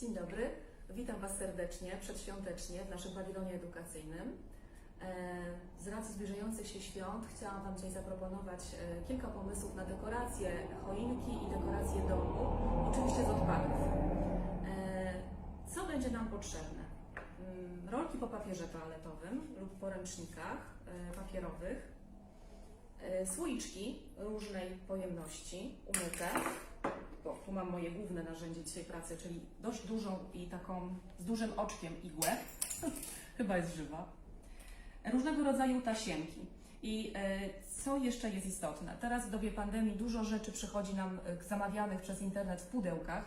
Dzień dobry, witam Was serdecznie, przedświątecznie w naszym pawilonie edukacyjnym. E, Z racji zbliżających się świąt chciałam Wam dzisiaj zaproponować e, kilka pomysłów na dekorację choinki i dekorację domu, oczywiście z odpadów. E, Co będzie nam potrzebne? Mm, Rolki po papierze toaletowym lub poręcznikach papierowych, słoiczki różnej pojemności, umyte, tu mam moje główne narzędzie dzisiaj pracy, czyli dość dużą i taką z dużym oczkiem igłę. Chyba jest żywa. Różnego rodzaju tasiemki. I e, co jeszcze jest istotne? Teraz w dobie pandemii dużo rzeczy przychodzi nam e, zamawianych przez internet w pudełkach.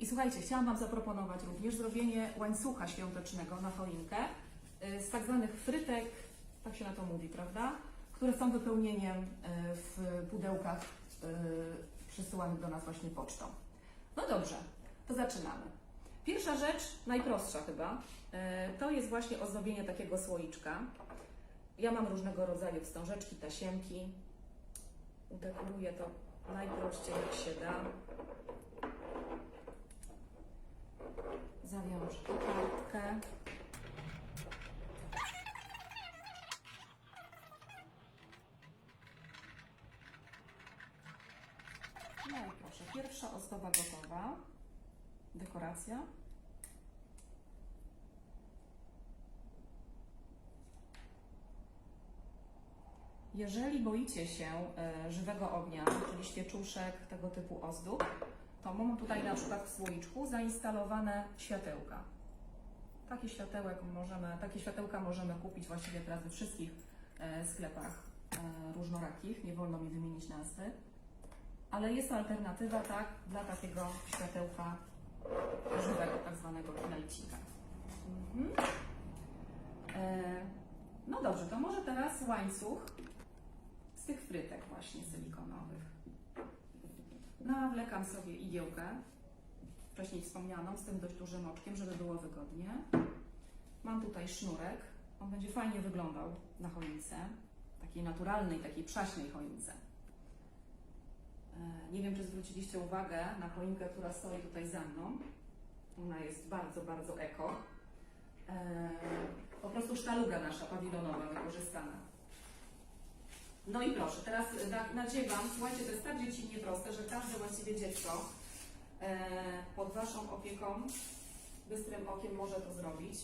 I słuchajcie, chciałam Wam zaproponować również zrobienie łańcucha świątecznego na choinkę e, z tak zwanych frytek, tak się na to mówi, prawda? Które są wypełnieniem w pudełkach przysyłanych do nas właśnie pocztą. No dobrze, to zaczynamy. Pierwsza rzecz, najprostsza chyba, e, to jest właśnie ozdobienie takiego słoiczka. Ja mam różnego rodzaju wstążeczki, tasiemki. Udekoruję to najprościej jak się da. Zawiążę kartkę. No i proszę, pierwsza ozdoba gotowa. Dekoracja. Jeżeli boicie się e, żywego ognia, czyli świeczuszek, tego typu ozdób, to mam tutaj na przykład w słoiczku zainstalowane światełka. Takie, światełek możemy, takie światełka możemy kupić właściwie teraz we wszystkich e, sklepach e, różnorakich, nie wolno mi wymienić nazwy. Ale jest to alternatywa, tak, dla takiego światełka żywego, tak zwanego knajcika. Mhm. E, no dobrze, to może teraz łańcuch z tych frytek właśnie silikonowych. Nawlekam sobie igiełkę, wcześniej wspomnianą, z tym dość dużym oczkiem, żeby było wygodnie. Mam tutaj sznurek, on będzie fajnie wyglądał na choince, takiej naturalnej, takiej przaśnej choince. E, Nie wiem, czy zwróciliście uwagę na choinkę, która stoi tutaj za mną. Ona jest bardzo, bardzo eko. E, Po prostu sztaluga nasza pawilonowa wykorzystana. No i proszę, teraz na- nadziewam, słuchajcie, to jest tak dziecinnie proste, że każde właściwie dziecko e, pod Waszą opieką, bystrym okiem może to zrobić.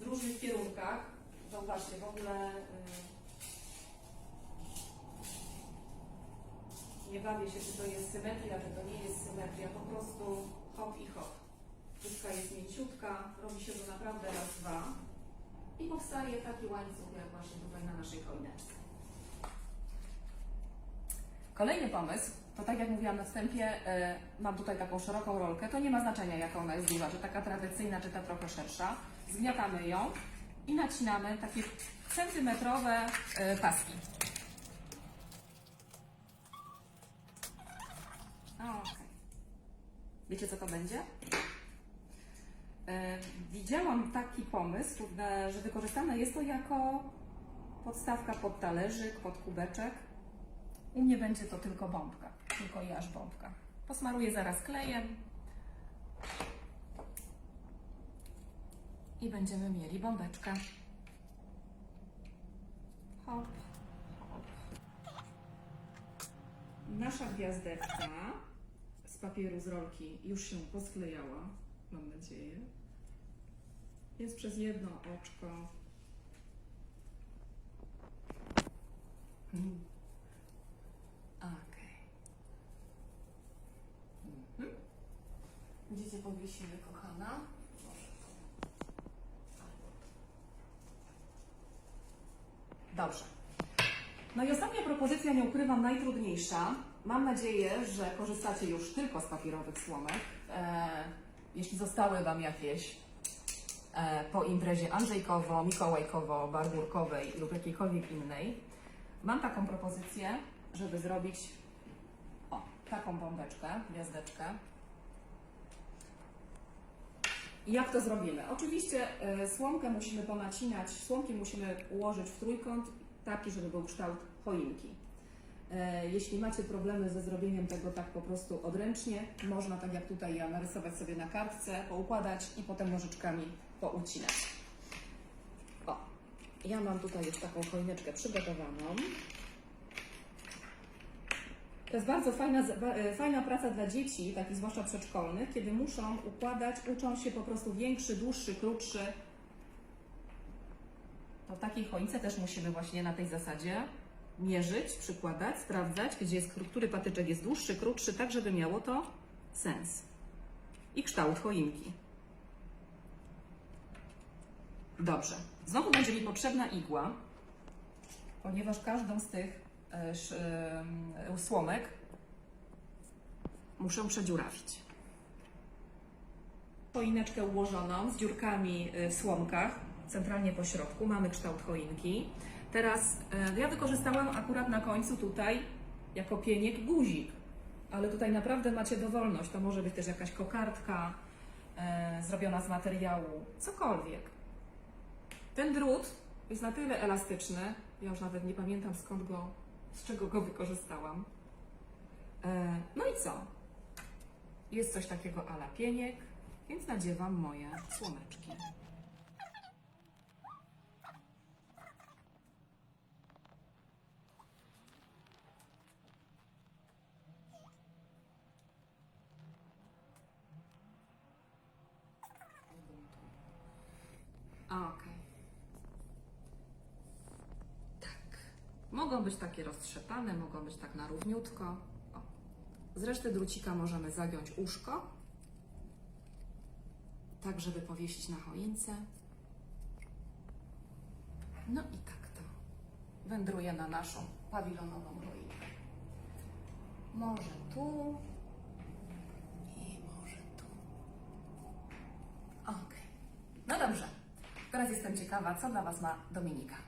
W różnych kierunkach. Zauważcie, w ogóle nie bawię się, czy to jest symetria, czy to nie jest symetria, po prostu hop i hop. Krótka jest mięciutka, robi się to naprawdę raz, dwa i powstaje taki łańcuch, jak właśnie tutaj na naszej choineczce. Kolejny pomysł, to tak jak mówiłam na wstępie, e, mam tutaj taką szeroką rolkę, to nie ma znaczenia jaka ona jest duża, czy taka tradycyjna, czy ta trochę szersza. Zgniatamy ją i nacinamy takie centymetrowe e, paski. Okej. Wiecie co to będzie? E, Widziałam taki pomysł, e, że wykorzystane jest to jako podstawka pod talerzyk, pod kubeczek. U mnie będzie to tylko bombka, tylko i aż bombka. Posmaruję zaraz klejem i będziemy mieli bombeczkę. Hop, hop. Nasza gwiazdeczka z papieru z rolki już się posklejała, mam nadzieję. Jest przez jedno oczko. Hmm. Okej. Mhm. Gdzie cię powiesimy, kochana? Dobrze. No i ostatnia propozycja, nie ukrywam, najtrudniejsza. Mam nadzieję, że korzystacie już tylko z papierowych słomek. E, jeśli zostały Wam jakieś e, po imprezie Andrzejkowo, Mikołajkowo, Barburkowej lub jakiejkolwiek innej, mam taką propozycję, żeby zrobić o, taką bombeczkę, gwiazdeczkę. I jak to zrobimy? Oczywiście e, słomkę musimy ponacinać, słomki musimy ułożyć w trójkąt, taki, żeby był kształt choinki. E, Jeśli macie problemy ze zrobieniem tego tak po prostu odręcznie, można tak jak tutaj ja narysować sobie na kartce, poukładać i potem nożyczkami poucinać. O, ja mam tutaj już taką choineczkę przygotowaną. To jest bardzo fajna, e, fajna praca dla dzieci, takich zwłaszcza przedszkolnych, kiedy muszą układać, uczą się po prostu większy, dłuższy, krótszy. To w takiej choince też musimy właśnie na tej zasadzie mierzyć, przykładać, sprawdzać, gdzie jest, który patyczek jest dłuższy, krótszy, tak żeby miało to sens. I kształt choinki. Dobrze. Znowu będzie mi potrzebna igła, ponieważ każdą z tych e, e, słomek muszę przedziurawić. Choineczkę ułożoną z dziurkami e, w słomkach, centralnie po środku. Mamy kształt choinki. Teraz e, ja wykorzystałam akurat na końcu tutaj jako pieniek guzik, ale tutaj naprawdę macie dowolność. To może być też jakaś kokardka e, zrobiona z materiału, cokolwiek. Ten drut jest na tyle elastyczny, ja już nawet nie pamiętam skąd go, z czego go wykorzystałam. E, no i co? Jest coś takiego ala pieniek, więc nadziewam moje słomeczki. Okej. Tak. Mogą być takie roztrzepane, mogą być tak na równiutko. O. Z reszty drucika możemy zagiąć uszko, tak żeby powiesić na choince. No i tak to wędruje na naszą pawilonową choinkę. Może tu i może tu. Okej. No dobrze. Teraz jestem ciekawa, co dla Was ma Dominika.